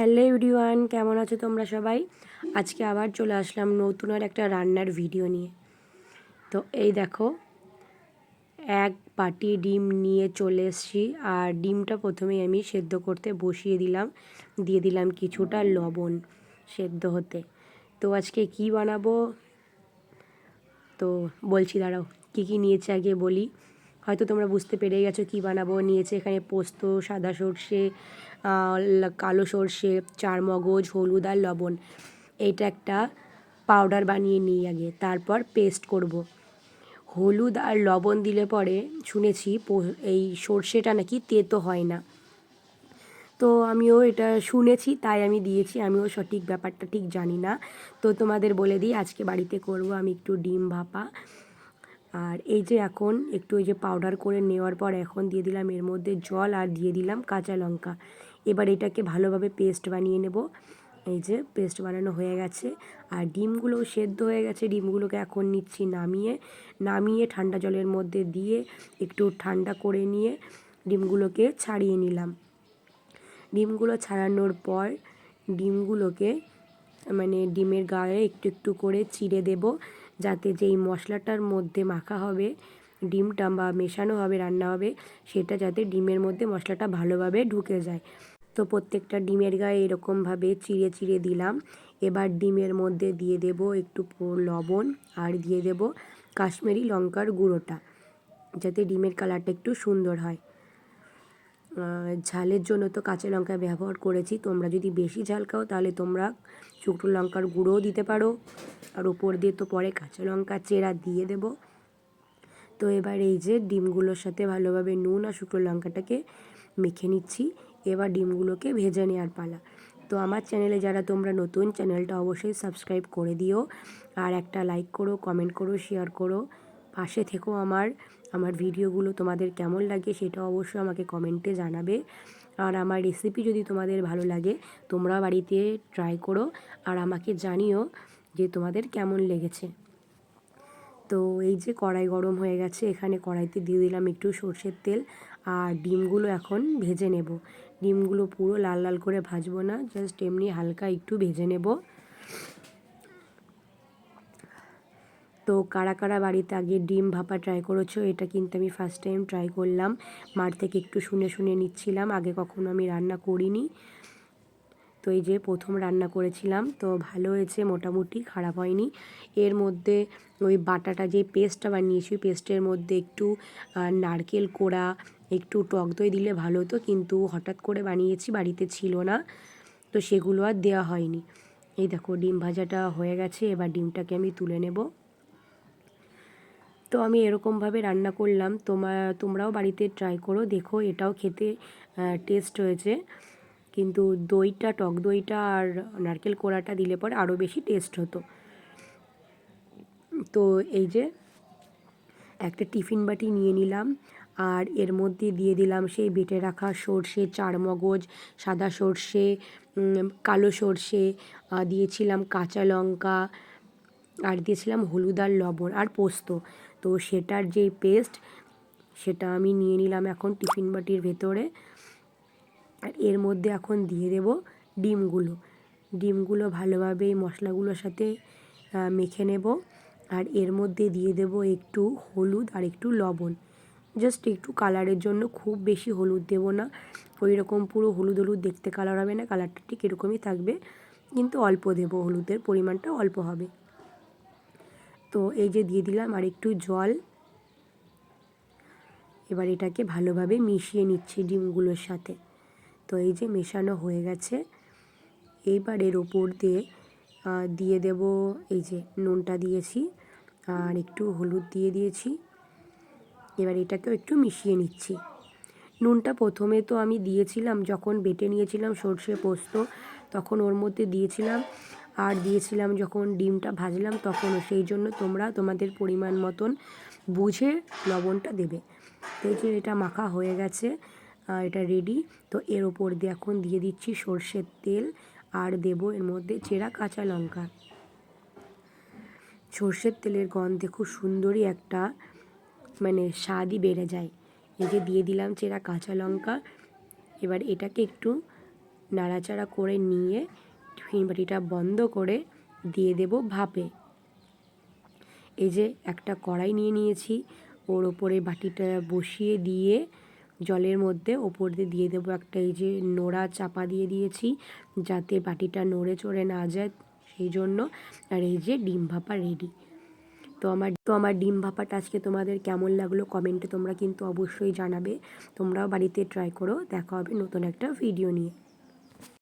Hello everyone, কেমন আছো তোমরা সবাই? আজকে আবার চলে আসলাম নতুন আর একটা রান্নার ভিডিও নিয়ে। তো এই দেখো, এক বাটি ডিম নিয়ে চলে এসেছি আর ডিমটা প্রথমেই আমি সেদ্ধ করতে বসিয়ে দিলাম, দিয়ে দিলাম কিছুটা লবণ সেদ্ধ হতে। তো আজকে কি বানাবো? তো বলছি, দাঁড়াও, কী কী নিয়েছে আগে বলি। হয়তো তোমরা বুঝতে পেরে গেছো কী বানাবো। নিয়েছে এখানে পোস্ত, সাদা সর্ষে কালো সর্ষে চার মগজ হলুদ আর লবণ। এইটা একটা পাউডার বানিয়ে নিই আগে, তারপর পেস্ট করব। হলুদ আর লবণ দিলে পরে শুনেছি এই সর্ষেটা নাকি তেতো হয় না। তো আমিও এটা শুনেছি, তাই আমি দিয়েছি, আমিও সঠিক ব্যাপারটা ঠিক জানি না। তো তোমাদের বলে দিই, আজকে বাড়িতে করব আমি একটু ডিম ভাপা। আর এই যে এখন একটু ওই যে পাউডার করে নেওয়ার পর এখন দিয়ে দিলাম এর মধ্যে জল আর দিয়ে দিলাম কাঁচা লঙ্কা। এবার এটাকে ভালোভাবে পেস্ট বানিয়ে নেব। এই যে পেস্ট বানানো হয়ে গেছে। আর ডিমগুলোও সেদ্ধ হয়ে গেছে। ডিমগুলোকে এখন নিচ্ছি নামিয়ে। নামিয়ে ঠান্ডা জলের মধ্যে দিয়ে একটু ঠান্ডা করে নিয়ে ডিমগুলোকে ছাড়িয়ে নিলাম। ডিমগুলো ছাড়ানোর পর ডিমগুলোকে মানে ডিমের গায়ে একটু একটু করে চিড়ে দেব। যাতে যেই মশলাটার মধ্যে মাখা হবে, ডিমটা বা মেশানো হবে, রান্না হবে, সেটা যাতে ডিমের মধ্যে মশলাটা ভালোভাবে ঢুকে যায়। তো প্রত্যেকটা ডিমের গায়ে এরকমভাবে চিড়ে চিড়ে দিলাম। এবার ডিমের মধ্যে দিয়ে দেব একটু লবণ আর দিয়ে দেব কাশ্মীরি লঙ্কার গুঁড়োটা, যাতে ডিমের কালারটা একটু সুন্দর হয়। ঝালের জন্য তো কাঁচা লঙ্কা ব্যবহার করেছি। তোমরা যদি বেশি ঝাল খাও তাহলে তোমরা শুকনো লঙ্কার গুঁড়োও দিতে পারো। আর উপর দিয়ে তো পরে কাঁচা লঙ্কা চেরা দিয়ে দেব। তো এবার এই যে ডিমগুলোর সাথে ভালোভাবে নুন আর শুকনো লঙ্কাটাকে মেখে নিচ্ছি। এবার ডিমগুলোকে ভেজে নেওয়ার পালা। তো আমার চ্যানেলে যারা তোমরা নতুন, চ্যানেলটা অবশ্যই সাবস্ক্রাইব করে দিও। আর একটা লাইক করো, কমেন্ট করো, শেয়ার করো। পাশে থেকো আমার আমার ভিডিওগুলো তোমাদের কেমন লাগে সেটা অবশ্যই আমাকে কমেন্টে জানাবে। আর আমার রেসিপি যদি তোমাদের ভালো লাগে তোমরা বাড়িতে ট্রাই করো আর আমাকে জানিও যে তোমাদের কেমন লেগেছে। তো এই যে কড়াই গরম হয়ে গেছে, এখানে কড়াইতে দিয়ে দিলাম একটু সর্ষের তেল আর ডিমগুলো এখন ভেজে নেব। ডিমগুলো পুরো লাল লাল করে ভাজবো না জাস্ট এমনি হালকা একটু ভেজে নেব। তো কারা কারা বাড়িতে আগে ডিম ভাপা ট্রাই করেছ, এটা কিন্তু আমি ফার্স্ট টাইম ট্রাই করলাম। মার থেকে একটু শুনে শুনে নিচ্ছিলাম, আগে কখনো আমি রান্না করিনি। তো এই যে প্রথম রান্না করেছিলাম, তো ভালো হয়েছে, মোটামুটি খারাপ হয়নি। এর মধ্যে ওই বাটাটা যে পেস্টটা বানিয়েছি পেস্টের মধ্যে একটু নারকেল কোড়া, একটু টক দই দিলে ভালো হতো, কিন্তু হঠাৎ করে বানিয়েছি, বাড়িতে ছিল না। তো সেগুলো আর দেওয়া হয়নি। এই দেখো, ডিম ভাজাটা হয়ে গেছে, এবার ডিমটাকে আমি তুলে নেব। তো আমি এরকমভাবে রান্না করলাম। তোমা, তোমরাও বাড়িতে ট্রাই করো, দেখো এটাও খেতে টেস্ট হয়েছে কিন্তু দইটা, টক দইটা আর নারকেল কোড়াটা দিলে পরে আরও বেশি টেস্ট হতো। তো এই যে একটা টিফিন বাটি নিয়ে নিলাম আর এর মধ্যে দিয়ে দিলাম সেই বেটে রাখা সর্ষে চারমগজ সাদা সর্ষে কালো সর্ষে দিয়েছিলাম কাঁচা লঙ্কা আর দিয়েছিলাম হলুদ আর লবণ আর পোস্ত। তো সেটার যেই পেস্ট সেটা আমি নিয়ে নিলাম এখন টিফিন বাটির ভেতরে। আর এর মধ্যে এখন দিয়ে দেব ডিমগুলো। ডিমগুলো ভালোভাবে এই মশলাগুলোর সাথে মেখে নেব। আর এর মধ্যে দিয়ে দেব একটু হলুদ আর একটু লবণ। জাস্ট একটু কালারের জন্য খুব বেশি হলুদ দেব না। ওই রকম পুরো হলুদ হলুদ দেখতে কালার হবে না। কালারটা ঠিক এরকমই থাকবে। কিন্তু অল্প দেব হলুদের, পরিমাণটা অল্প হবে। তো এই যে দিয়ে দিলাম আর একটু জল। এবার এটাকে ভালোভাবে মিশিয়ে নিচ্ছি ডিমগুলোর সাথে। তো এই যে মেশানো হয়ে গেছে। এইবার এর ওপর দিয়ে দিয়ে দেব এই যে নুনটা দিয়েছি আর একটু হলুদ দিয়ে দিয়েছি। এবার এটাকেও একটু মিশিয়ে নিচ্ছি। নুনটা প্রথমে তো আমি দিয়েছিলাম, যখন বেটে নিয়েছিলাম সর্ষে পোস্ত, তখন ওর মধ্যে দিয়েছিলাম আর দিয়েছিলাম যখন ডিমটা ভাজলাম তখনও সেই জন্য তোমরা তোমাদের পরিমাণ মতন বুঝে লবণটা দেবে। তো যে এটা মাখা হয়ে গেছে এটা রেডি তো এর ওপর দিয়ে এখন দিয়ে দিচ্ছি সর্ষের তেল আর দেব এর মধ্যে চেরা কাঁচা লঙ্কা। সর্ষের তেলের গন্ধে খুব সুন্দরই একটা মানে স্বাদই বেড়ে যায়। এই যে দিয়ে দিলাম চেরা কাঁচা লঙ্কা। এবার এটাকে একটু নাড়াচাড়া করে নিয়ে বাটিটা বন্ধ করে দিয়ে দেব ভাপে। এই যে একটা কড়াই নিয়ে নিয়েছি, ওর ওপরে বাটিটা বসিয়ে দিয়ে জলের মধ্যে ওপর দিয়ে দিয়ে দেবো একটা এই যে নোড়া চাপা দিয়ে দিয়েছি, যাতে বাটিটা নড়ে চড়ে না যায়, সেই জন্য। আর এই যে ডিম ভাপা রেডি তো আমার তো আমার ডিম ভাপাটা আজকে তোমাদের কেমন লাগল কমেন্টে তোমরা কিন্তু অবশ্যই জানাবে। তোমরাও বাড়িতে ট্রাই করো, দেখা হবে নতুন একটা ভিডিও নিয়ে।